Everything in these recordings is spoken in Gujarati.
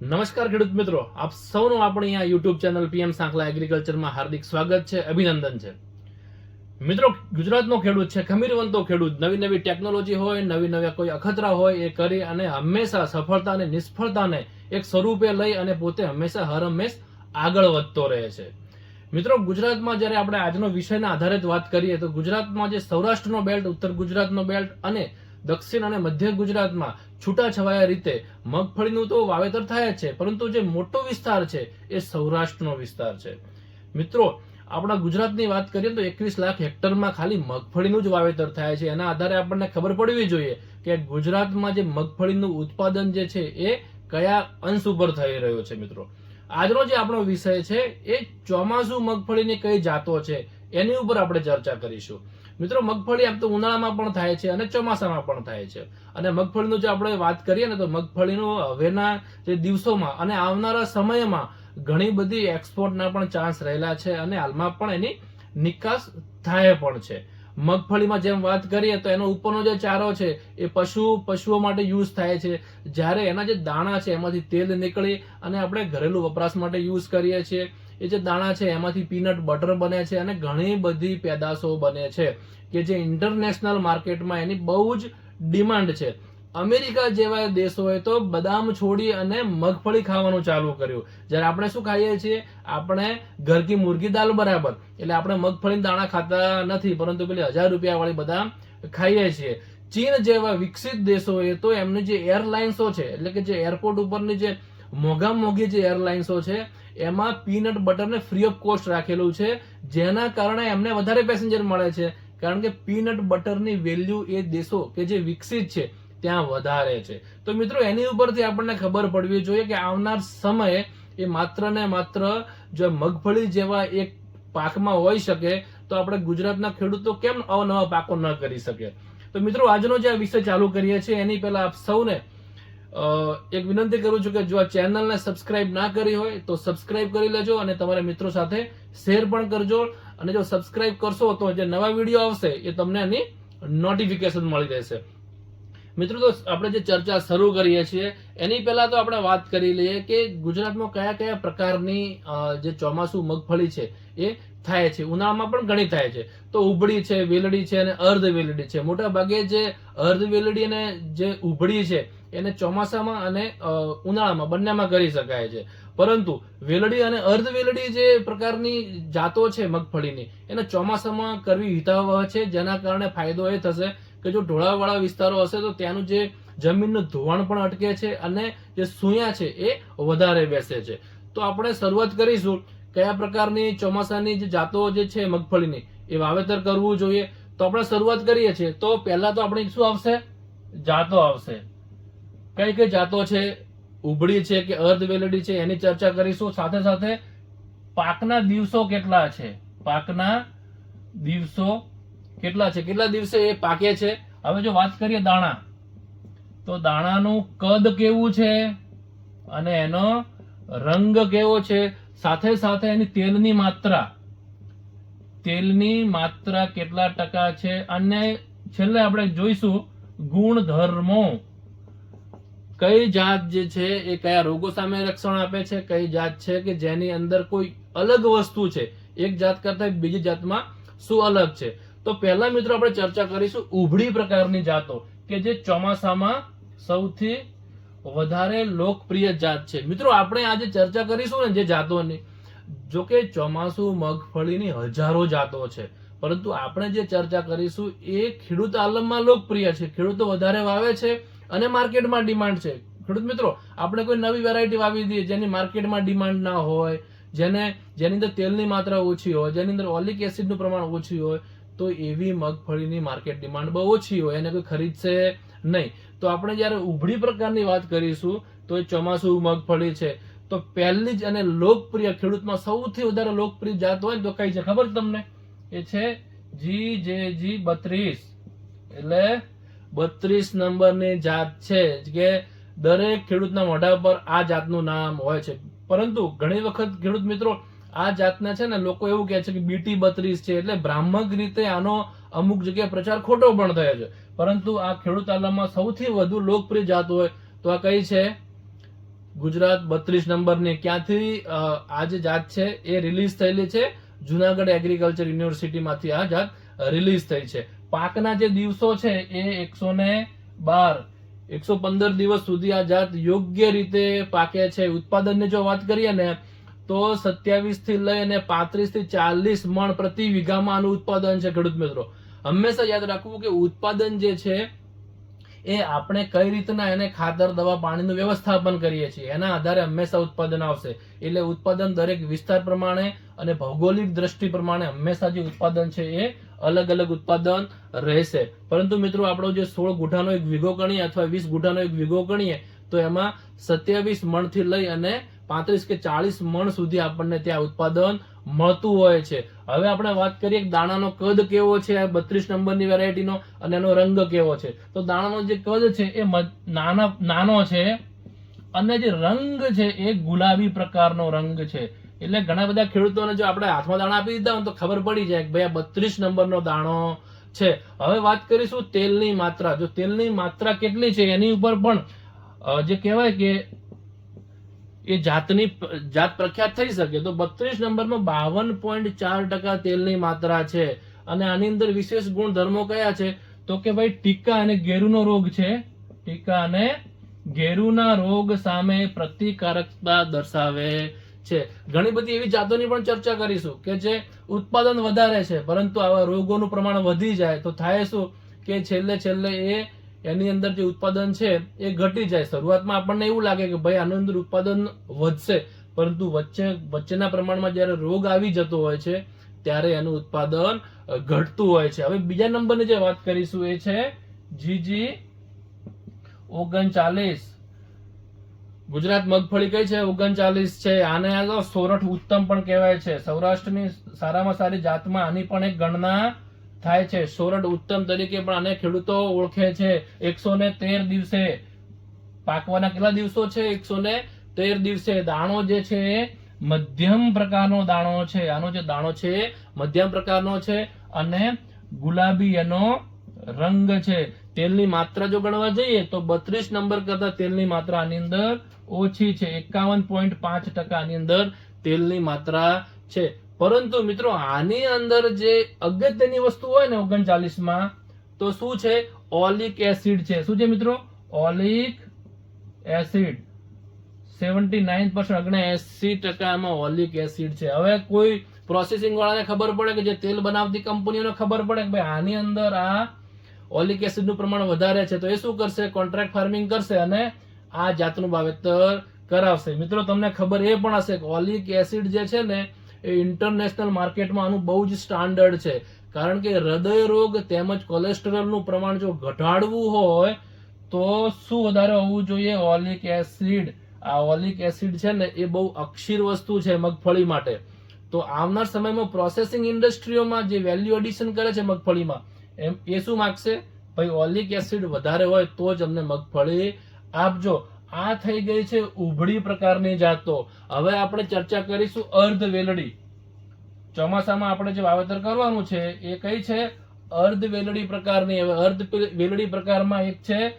નમસ્કાર ખેડૂત મિત્રો, આપ સૌનું આપણી આ યુટ્યુબ ચેનલ પીએમ સાંકલા એગ્રીકલ્ચરમાં હાર્દિક સ્વાગત છે, અભિનંદન છે. મિત્રો, ગુજરાતનો ખેડૂત છે, ખમીરવંતો ખેડૂત. નવી નવી ટેકનોલોજી હોય, નવી નવી કોઈ અખતરા હોય એ કરી અને હંમેશા સફળતા અને નિષ્ફળતાને એક સ્વરૂપે લઈ અને પોતે હંમેશા હર હંમેશ આગળ વધતો રહે છે. મિત્રો, ગુજરાતમાં જ્યારે આપણે આજનો વિષયના આધારે વાત કરીએ, તો ગુજરાતમાં જે સૌરાષ્ટ્રનો બેલ્ટ ઉત્તર ગુજરાતનો બેલ્ટ અને દક્ષિણ અને મધ્ય ગુજરાતમાં છૂટાછવાયા રીતે મગફળીનું તો વાવેતર થાય જ છે, પરંતુ જે મોટો વિસ્તાર છે, એ સૌરાષ્ટ્રનો વિસ્તાર છે. મિત્રો, આપણા ગુજરાતની વાત કરીએ તો એકવીસ લાખ હેક્ટરમાં ખાલી મગફળીનું જ વાવેતર થાય છે. એના આધારે આપણને ખબર પડવી જોઈએ કે ગુજરાતમાં જે મગફળીનું ઉત્પાદન જે છે, એ કયા અંશ ઉપર થઈ રહ્યો છે, મિત્રો. આજનો જે આપણો વિષય છે, એ ચોમાસુ મગફળીની કઈ જાતો છે, એની ઉપર આપણે ચર્ચા કરીશું. મિત્રો, મગફળી આમ તો ઉનાળામાં પણ થાય છે અને ચોમાસામાં પણ થાય છે. અને મગફળીનું જો આપણે વાત કરીએ ને તો મગફળીનું હવેના જે દિવસોમાં અને આવનારા સમયમાં ઘણી બધી એક્સપોર્ટના પણ ચાન્સ રહેલા છે અને હાલમાં પણ એની નિકાસ થાય પણ છે. મગફળીમાં જેમ વાત કરીએ તો એનો ઉપરનો જે ચારો છે એ પશુ, પશુઓ માટે યુઝ થાય છે. જ્યારે એના જે દાણા છે એમાંથી તેલ નીકળી અને આપણે ઘરેલું વપરાશ માટે યુઝ કરીએ છીએ. એ જે દાણા છે, એમાંથી પીનટ બટર બને છે અને ઘણી બધી પેદાશો બને છે કે જે ઇન્ટરનેશનલ માર્કેટમાં એની બહુ જ ડિમાન્ડ છે. અમેરિકા જેવા દેશોએ તો બદામ છોડી અને મગફળી ખાવાનું ચાલુ કર્યું. જ્યારે આપણે શું ખાઈએ છીએ? આપણે ઘર કી મુર્ગી દાલ બરાબર. એટલે આપણે મગફળી દાણા ખાતા નથી, પરંતુ પેલી હજાર રૂપિયા વાળી બદામ ખાઈએ છીએ. ચીન જેવા વિકસિત દેશોએ તો એમની જે એરલાઇન્સો છે, એટલે કે જે એરપોર્ટ ઉપરની જે મોંઘા મોંઘી જે એરલાઇન્સો છે, એમાં પીનટ બટરને ફ્રી ઓફ કોસ્ટ રાખેલું છે, જેના કારણે એમને વધારે પેસેન્જર મળે છે. કારણ કે પીનટ બટરની વેલ્યુ એ દેશો કે જે વિકસિત છે, ત્યાં વધારે છે. તો મિત્રો, એની ઉપરથી આપણને ખબર પડવી જોઈએ કે આવનાર સમયે એ માત્ર ને માત્ર જો મગફળી જેવા એક પાકમાં હોઈ શકે, તો આપણે ગુજરાતના ખેડૂતો કેમ અવનવા પાકો ન કરી શકે? તો મિત્રો, આજનો જે આ વિષય ચાલુ કરીએ છીએ, એની પહેલા આપ સૌને એક વિનંતી કરું છું કે જો આ ચેનલને સબસ્ક્રાઇબ ના કરી હોય તો સબસ્ક્રાઇબ કરી લેજો અને તમારા મિત્રો સાથે શેર પણ કરજો. અને જો સબસ્ક્રાઇબ કરશો તો જે નવા વીડિયો આવશે એ તમને એની નોટિફિકેશન મળી રહેશે. મિત્રો, તો આપણે જે ચર્ચા શરૂ કરીએ છીએ, એની પહેલા તો આપણે વાત કરી લઈએ કે ગુજરાતમાં કયા કયા પ્રકારની જે ચોમાસું મગફળી છે, એ થાય છે. ઉનાળામાં પણ ઘણી થાય છે. તો ઉભળી છે, વેલડી છે અને અર્ધ વેલડી છે. મોટા ભાગે જે અર્ધ વેલડી અને જે ઉભળી છે, એને ચોમાસામાં અને ઉનાળામાં બંનેમાં કરી શકાય છે. પરંતુ વેલડી અને અર્ધ વેલડી જે પ્રકારની જાતો છે મગફળીની, એને ચોમાસામાં કરવી હિતાવહ છે. જેના કારણે ફાયદો એ થશે કે જો ઢોળાવાળા વિસ્તારો હશે તો ત્યાંનું જે જમીનનું ધોવાણ પણ અટકે છે અને જે સૂયા છે એ વધારે બેસે છે. તો આપણે શરૂઆત કરીશું કયા પ્રકારની ચોમાસાની જે જાતો જે છે મગફળીની એ વાવેતર કરવું જોઈએ. તો આપણે શરૂઆત કરીએ છીએ. તો પહેલા તો આપણે શું આવશે? જાતો આવશે. કઈ કઈ જાતો છે? ઉભળી છે કે અર્ધ વેલડી છે એની ચર્ચા કરીશું. સાથે સાથે પાકના દિવસો કેટલા છે? પાકના દિવસો કેટલા છે? કેટલા દિવસે એ પાકે છે? હવે જો વાત કરીએ દાણા, તો દાણાનું કદ કેવું છે? અને એનો રંગ કેવો છે? સાથે સાથે એની તેલની માત્રા. તેલની માત્રા કેટલા ટકા છે? અને છેલ્લે આપણે જોઈશું ગુણધર્મો. કઈ જાત જે છે, એ કયા રોગો સામે રક્ષણ આપે છે? કઈ જાત છે કે જેની અંદર કોઈ અલગ વસ્તુ છે? એક જાત કરતા બીજી જાતમાં શું અલગ છે? તો પહેલા મિત્રો આપણે ચર્ચા કરીશું ઉભળી પ્રકારની જાતો, કે જે ચોમાસામાં સૌથી વધારે લોકપ્રિય જાત છે. મિત્રો, આપણે આજે ચર્ચા કરીશું ને જે જાતોની. જો કે ચોમાસુ, મગફળીની હજારો જાતો છે. પરંતુ આપણે જે ચર્ચા કરીશું એ ખેડૂત આલમમાં લોકપ્રિય છે. ખેડૂતો વધારે વાવે છે અને માર્કેટમાં ડિમાન્ડ છે. ખેડૂત મિત્રો, આપણે કોઈ નવી વેરાયટી વાવી દઈએ જેની માર્કેટમાં ડિમાન્ડ ના હોય, જેને, જેની અંદર તેલની માત્રા ઓછી હોય, જેની અંદર ઓલિક એસિડનું પ્રમાણ ઓછું હોય તો એવી મગફળીની માર્કેટ ડિમાન્ડ બહુ ઓછી હોય, એને કોઈ ખરીદશે નહીં. તો આપણે જ્યારે ઉભળી પ્રકારની વાત કરીશું, તો એ ચોમાસું મગફળી છે. તો પહેલી જ અને લોકપ્રિય ખેડૂતમાં સૌથી વધારે લોકપ્રિય જાત હોય તો કઈ છે? ખબર તમને? એ છે જી જે જી બત્રીસ. એટલે બત્રીસ નંબરની જાત છે, કે દરેક ખેડૂતના મોઢા પર આ જાતનું નામ હોય છે. પરંતુ ઘણી વખત ખેડૂત મિત્રો આ જાતના છે ને લોકો એવું કહે છે કે બીટી બત્રીસ છે એટલે ભ્રામક રીતે આનો અમુક જગ્યાએ પ્રચાર ખોટો પણ થયો છે. પરંતુ આ ખેડૂત આલમમાં સૌથી વધુ લોકપ્રિય જાત હોય તો આ કઈ છે? ગુજરાત બત્રીસ નંબરની. ક્યાંથી આ જે જાત છે એ રિલીઝ થયેલી છે. જુનાગઢ એગ્રીકલ્ચર યુનિવર્સિટીમાંથી આ જાત રિલીઝ થઈ છે. પાકના જે દિવસો છે એ એકસો ને બાર, એકસો પંદર દિવસ સુધી આ જાત યોગ્ય રીતે પાકે છે. ઉત્પાદનની જો વાત કરીએ ને તો સત્યાવીસથી લઈ અને પાંત્રીસથી ચાલીસ મણ પ્રતિ વીઘામાં આનું ઉત્પાદન છે, ખેડૂત મિત્રો. હંમેશા યાદ રાખવું કે ઉત્પાદન જે છે, એ આપણે કઈ રીતના એને ખાતર, દવા, પાણીનું વ્યવસ્થાપન કરીએ છીએ, એના આધારે હંમેશા ઉત્પાદન આવશે. એટલે ઉત્પાદન દરેક વિસ્તાર પ્રમાણે અને ભૌગોલિક દ્રષ્ટિ પ્રમાણે હંમેશા જે ઉત્પાદન છે, એ અલગ અલગ ઉત્પાદન રહેશે. પરંતુ મિત્રો, આપણો જે સોળ ગુઠાનો એક વીઘો ગણીએ અથવા વીસ ગુઠાનો એક વીઘો ગણીએ, તો એમાં સત્યાવીસ મણથી લઈ અને પાંત્રીસ કે ચાલીસ મણ સુધી આપણને ત્યાં ઉત્પાદન મળતું હોય છે. હવે આપણે વાત કરીએ દાણાનો કદ કેવો છે બત્રીસ નંબરની વેરાયટીનો, અને એનો રંગ કેવો છે. તો દાણાનો જે કદ છે એ નાના છે, અને જે રંગ છે એ ગુલાબી પ્રકારનો રંગ છે. એટલે ઘણા બધા ખેડૂતોને જો આપણે હાથમાં દાણા આપી દીધા તો ખબર પડી જાય કે ભાઈ આ બત્રીસ નંબરનો દાણો છે. હવે વાત કરીશું તેલની માત્રા. જો તેલની માત્રા કેટલી છે એની ઉપર પણ જે કહેવાય કે એ જાતની જાત પ્રખ્યાત થઈ શકે. તો બત્રીસ નંબરમાં બાવન પોઈન્ટ ચાર ટકા તેલની માત્રા છે. અને આની અંદર વિશેષ ગુણધર્મો કયા છે? તો કે ભાઈ ટીકા અને ગેરુનો રોગ છે. ટીકા અને ગેરુના રોગ સામે પ્રતિકારકતા દર્શાવે છે. ઘણી બધી એવી જાતોની પણ ચર્ચા કરીશું કે જે ઉત્પાદન વધારે છે, પરંતુ આવા રોગોનું પ્રમાણ વધી જાય. તો થાય શું? કે છેલ્લે છેલ્લે એ એની અંદર જે ઉત્પાદન છે, એ ઘટી જાય. શરૂઆતમાં આપણને એવું લાગે કે ભાઈ આની અંદર ઉત્પાદન વધશે, પરંતુ વચ્ચે, વચ્ચેના પ્રમાણમાં જ્યારે રોગ આવી જતો હોય છે, ત્યારે એનું ઉત્પાદન ઘટતું હોય છે. હવે બીજા નંબરની જે વાત કરીશું એ છે, જીજી ઓગણચાલીસ. ગુજરાત મગફળી કઈ છે? ઓગણચાલીસ છે. આને સોરઠ ઉત્તમ પણ કહેવાય છે. સૌરાષ્ટ્રની સારામાં સારી જાતમાં આની પણ એક ગણના થાય છે. સોરઠ ઉત્તમ તરીકે પણ આને ખેડૂતો ઓળખે છે. એકસો દિવસે પાકવાના કેટલા દિવસો છે? એકસો દિવસે દાણો જે છે મધ્યમ પ્રકારનો દાણો છે. આનો જે દાણો છે મધ્યમ પ્રકારનો છે અને ગુલાબી એનો રંગ છે. તેલની માત્રા જો ગણવા જઈએ તો બત્રીસ નંબર કરતા તેલની માત્રા આની અંદર ઓછી છે. એકાવન પોઈન્ટ પાંચ ટકા આની અંદર તેલની માત્રા છે. પરંતુ મિત્રો, આની અંદર જે અગત્યની વસ્તુ હોય ને ઓગણચાલીસમાં તો શું છે? ઓલિક એસિડ છે. શું છે મિત્રો? Oleic acid. Seventy nine percent ઓગણએસી ટકામાં ઓલિક એસિડ છે. હવે કોઈ પ્રોસેસિંગ વાળાને ખબર પડે કે જે તેલ બનાવતી કંપનીઓને ખબર પડે કે ભાઈ, આની અંદર આ ઓલિક એસિડનું પ્રમાણ વધારે છે, તો એ શું કરશે? કોન્ટ્રાક્ટ ફાર્મિંગ કરશે અને આ જાતનું વાવેતર કરાવશે. મિત્રો, તમને ખબર એ પણ હશે કે ઓલિક એસિડ જે છે ને એ ઇન્ટરનેશનલ માર્કેટમાં આનું બહુ જ સ્ટાન્ડર્ડ છે. કારણ કે હૃદય રોગ તેમજ કોલેસ્ટ્રોલનું પ્રમાણ જો ઘટાડવું હોય, તો શું વધારે હોવું જોઈએ? ઓલિક એસિડ આ ઓલિક એસિડ છે ને, એ બહુ અક્ષીર વસ્તુ છે મગફળી માટે. તો આવનાર સમયમાં પ્રોસેસિંગ ઇન્ડસ્ટ્રીઓમાં જે વેલ્યુ એડિશન કરે છે મગફળીમાં, એમ એ શું માગશે? ભાઈ ઓલિક એસિડ વધારે હોય તો જ અમને મગફળી આપજો. આ થઈ ગઈ છે ઉભળી પ્રકારની જાતો હવે આપણે ચર્ચા કરીશું અર્ધ વેલડી. ચોમાસામાં આપણે જે વાવેતર કરવાનું છે, એ કઈ છે? અર્ધ વેલડી પ્રકારની. હવે અર્ધ વેલડી પ્રકારમાં એક છે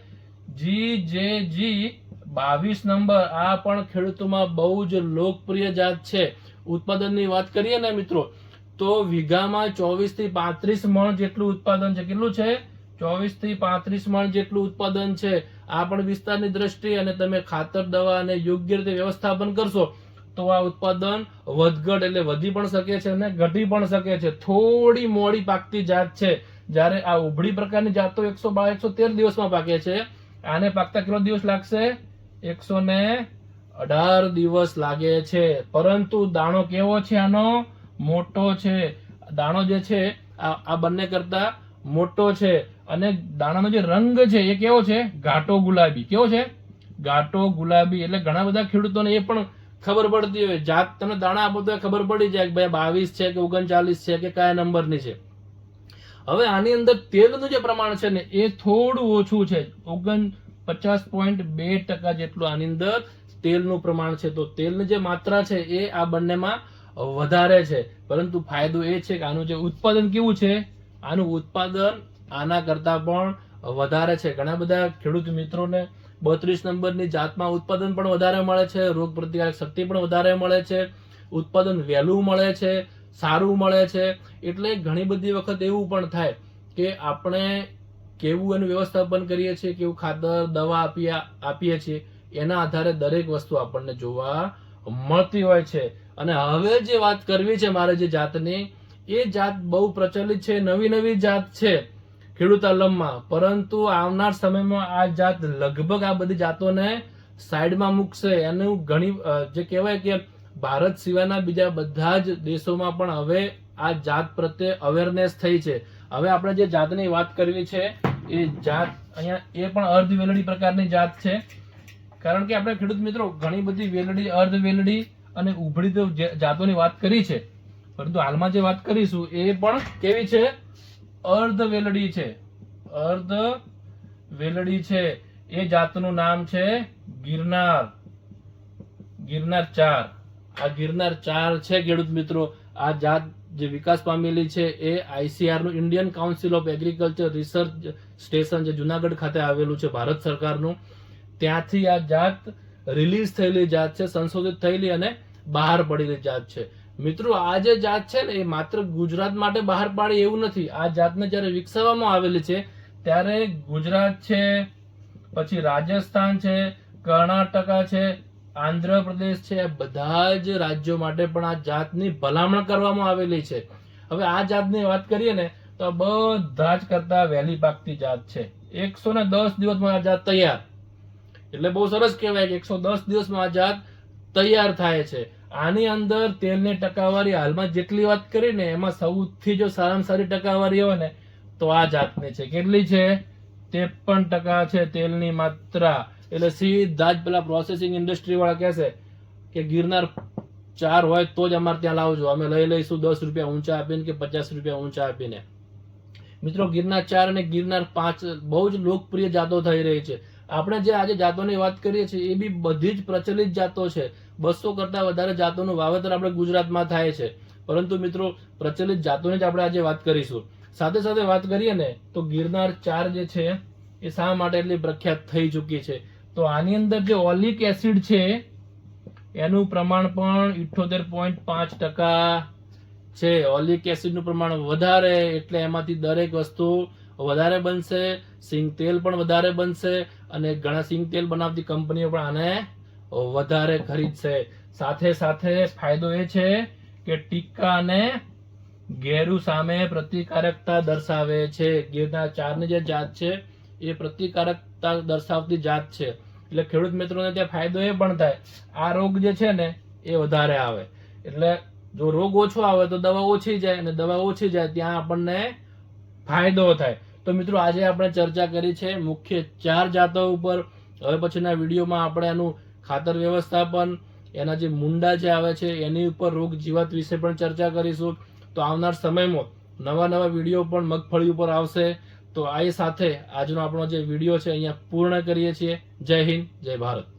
જી જે જી બાવીસ નંબર. આ પણ ખેડૂતોમાં બહુ જ લોકપ્રિય જાત છે. ઉત્પાદનની વાત કરીએ ને મિત્રો, તો વીઘામાં ચોવીસથી પાંત્રીસ મણ જેટલું ઉત્પાદન છે. કેટલું છે? ચોવીસથી પાંત્રીસ મણ જેટલું ઉત્પાદન છે, આ પણ વિસ્તારની દ્રષ્ટિએ અને તમે ખાતર, દવા અને યોગ્ય રીતે વ્યવસ્થાપન કરશો, તો આ ઉત્પાદન વધઘટ એટલે વધી પણ શકે છે અને ઘટી પણ શકે છે. થોડી મોડી પાકતી જાત છે. જ્યારે આ ઉભળી પ્રકારની જાતો એકસો બાર, એકસો તેર દિવસમાં પાકે છે, આને પાકતા કેટલો દિવસ લાગશે? એકસો ને અઢાર દિવસ લાગે છે. પરંતુ દાણો કેવો છે આનો? મોટો છે. દાણો જે છે આ બંને કરતા મોટો છે અને દાણાનો જે રંગ છે એ કેવો છે? ઘાટો ગુલાબી. કેવો છે? ઘાટો ગુલાબી. એટલે ઘણા બધા ખેડૂતોને એ પણ ખબર પડતી હોય. જાત તમે દાણા આપો તો ખબર પડી જાય કે ભાઈ બાવીસ છે કે ઓગણચાલીસ છે કે કયા નંબરની છે. હવે આની અંદર તેલનું જે પ્રમાણ છે ને એ થોડું ઓછું છે. ઓગણ પચાસ પોઈન્ટ બે ટકા જેટલું આની અંદર તેલનું પ્રમાણ છે. તો તેલની જે માત્રા છે એ આ બંનેમાં વધારે છે. પરંતુ ફાયદો એ છે કે આનું જે ઉત્પાદન કેવું છે? આનું ઉત્પાદન આના કરતા પણ વધારે છે. ઘણા બધા ખેડૂત મિત્રોને બત્રીસ નંબરની જાતમાં ઉત્પાદન પણ વધારે મળે છે, રોગ પ્રતિકારક શક્તિ પણ વધારે મળે છે, ઉત્પાદન વહેલું મળે છે, સારું મળે છે. એટલે ઘણી બધી વખત એવું પણ થાય કે આપણે કેવું એનું વ્યવસ્થાપન કરીએ છીએ, કેવું ખાતર, દવા આપીએ આપીએ છીએ, એના આધારે દરેક વસ્તુ આપણને જોવા મળતી હોય છે. અને હવે જે વાત કરવી છે મારે જે જાતની એ જાત બહુ પ્રચલિત છે, નવી નવી જાત છે ખેડૂત આલમમાં પરંતુ આવનાર સમયમાં આ જાત લગભગ આ બધી જાતોને સાઈડમાં મૂકશે. એનું ઘણી જે કહેવાય કે ભારત સિવાયના બીજા બધા જ દેશોમાં પણ હવે આ જાત પ્રત્યે અવેરનેસ થઈ છે. હવે આપણે જે જાતની વાત કરવી છે, એ જાત અહીંયા, એ પણ અર્ધ વેલડી પ્રકારની જાત છે. કારણ કે આપણે ખેડૂત મિત્રો ઘણી બધી વેલડી, અર્ધ વેલડી અને ઉભળી જાતોની વાત કરી છે. પરંતુ હાલમાં જે વાત કરીશું, એ પણ કેવી છે? અર્ધ વેલડી છે. અર્ધ વેલડી છે. એ જાતનું નામ છે ગિરનાર. ગિરનાર ચાર. આ ગિરનાર ચાર છે, ખેડૂત મિત્રો. આ જાત જે વિકાસ પામેલી છે, એ આઈસીઆરનું Indian council of agriculture research station જે જુનાગઢ ખાતે આવેલું છે, ભારત સરકારનું. ત્યાંથી આ જાત રિલીઝ થયેલી જાત છે, સંશોધિત થયેલી અને બહાર પડેલી જાત છે. મિત્રો, આ જે જાત છે ને, એ માત્ર ગુજરાત માટે બહાર પાડે એવું નથી. આ જાતને જ્યારે વિકસાવવામાં આવેલી છે, ત્યારે ગુજરાત છે, પછી રાજસ્થાન છે, કર્ણાટકા છે, આંધ્રપ્રદેશ છે બધા જ રાજ્યો માટે પણ આ જાતની ભલામણ કરવામાં આવેલી છે. હવે આ જાતની વાત કરીએ ને, તો બધા જ કરતા વહેલી પાકતી જાત છે. એકસો ને દસ દિવસમાં આ જાત તૈયાર. એટલે બહુ સરસ કહેવાય કે એકસો દસ દિવસમાં આ જાત તૈયાર થાય છે. આની અંદર તેલની ટકાવારી હાલમાં જેટલી વાત કરી ને, એમાં સૌથી જો સારામાં સારી ટકાવારી હોય ને, તો આ જાતની છે. કેટલી છે? ત્રેપન ટકા છે તેલની માત્રા. એટલે સીધા જ પેલા પ્રોસેસિંગ ઇન્ડસ્ટ્રી વાળા કહેશે કે ગિરનાર ચાર હોય તો જ અમારે ત્યાં લાવજો. અમે લઈ લઈશું દસ રૂપિયા ઊંચા આપીને કે પચાસ રૂપિયા ઊંચા આપીને. મિત્રો, ગિરનાર ચાર અને ગિરનાર પાંચ બહુ જ લોકપ્રિય જાતો થઈ રહી છે. આપણે જે આજે જાતોની વાત કરીએ છીએ, એ બી બધી જ પ્રચલિત જાતો છે. બસો કરતા વધારે જાતોનું વાવેતર આપણે ગુજરાતમાં થાય છે. પરંતુ મિત્રો, પ્રચલિત જાતોની જ આપણે આજે વાત કરીશું. સાથે સાથે વાત કરીએ ને, તો ગિરનાર ચાર જે છે, એ શા માટે એટલી પ્રખ્યાત થઈ ચૂકી છે? તો આની અંદર જે ઓલિક એસિડ છે, એનું પ્રમાણ પણ ઇઠ્ઠોતેર પોઈન્ટ પાંચ ટકા છે. ઓલિક એસિડનું પ્રમાણ વધારે, એટલે એમાંથી દરેક વસ્તુ વધારે બનશે, સિંગ તેલ પણ વધારે બનશે અને ઘણા સિંગ તેલ બનાવતી કંપનીઓ પણ આને વધારે ખરીદશે. સાથે સાથે ફાયદો એ છે કે ટીકા અને ઘેરું સામે પ્રતિકારકતા દર્શાવે છે. ગીરના ચારની જે જાત છે, એ પ્રતિકારકતા દર્શાવતી જાત છે. એટલે ખેડૂત મિત્રોને ત્યાં ફાયદો એ પણ થાય, આ રોગ જે છે ને, એ વધારે આવે. એટલે જો રોગ ઓછો આવે તો દવા ઓછી જાય અને દવા ઓછી જાય ત્યાં આપણને ફાયદો થાય. તો મિત્રો આજે આપણે ચર્ચા કરી છે મુખ્ય ચાર જાતો ઉપર. હવે પછીના વિડીયોમાં આપણે એનું ખાતર વ્યવસ્થાપન, એના જે મુંડા જે આવે છે, એની ઉપર રોગ જીવાત વિશે પણ ચર્ચા કરીશું. તો આવનાર સમયમાં નવા નવા વીડિયો પણ મગફળી ઉપર આવશે. તો આ સાથે આજનો આપણો જે વીડિયો છે, અહીંયા પૂર્ણ કરીએ છીએ. જય હિન્દ, જય ભારત.